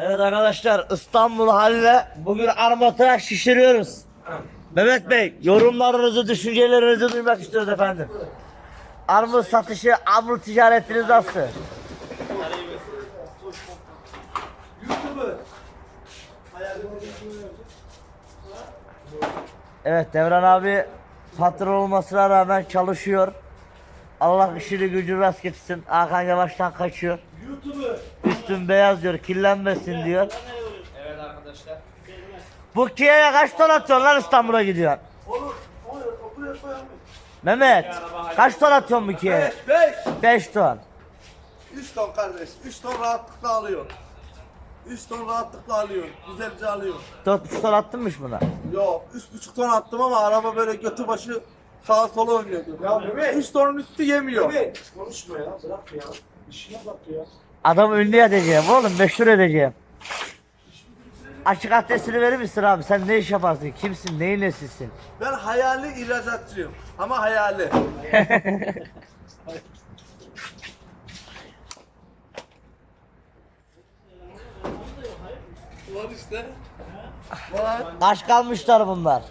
Evet arkadaşlar İstanbul haline bugün armata şişiriyoruz. Mehmet Bey yorumlarınızı, düşüncelerinizi duymak istiyoruz efendim. Armut satışı, armut ticaretiniz nasıl? Evet Devran abi patron olmasına rağmen çalışıyor. Allah işini gücünü rast getirsin. Hakan yavaştan kaçıyor. Üstün beyaz diyor, kirlenmesin diyor. Evet arkadaşlar. Bu Kia'ya kaç ton atıyorsun lan İstanbul'a gidiyorsun? Olur. Olur. Koyalım. Mehmet, kaç ton atıyorsun bu Kia'ya? 5. 5 ton. 3 ton kardeş. 3 ton rahatlıkla alıyor. 3 ton rahatlıkla alıyor. Güzelce alıyor. 4,5 ton attınmış buna. Yok 3,5 ton attım ama araba böyle götü başı sağa sola oynuyordu. Ya Mehmet. 3 tonun üstü yemiyor. Konuşma ya bırak ya. İşine bak ya. Adamı ünlü edeceğim oğlum, meşhur edeceğim. Açık adresini verir misin abi? Sen ne iş yaparsın? Kimsin? Neyin nesisin? Ben hayali ihracatçıyım. Ama hayali. Var işte. Var. Kaç kalmışlar bunlar?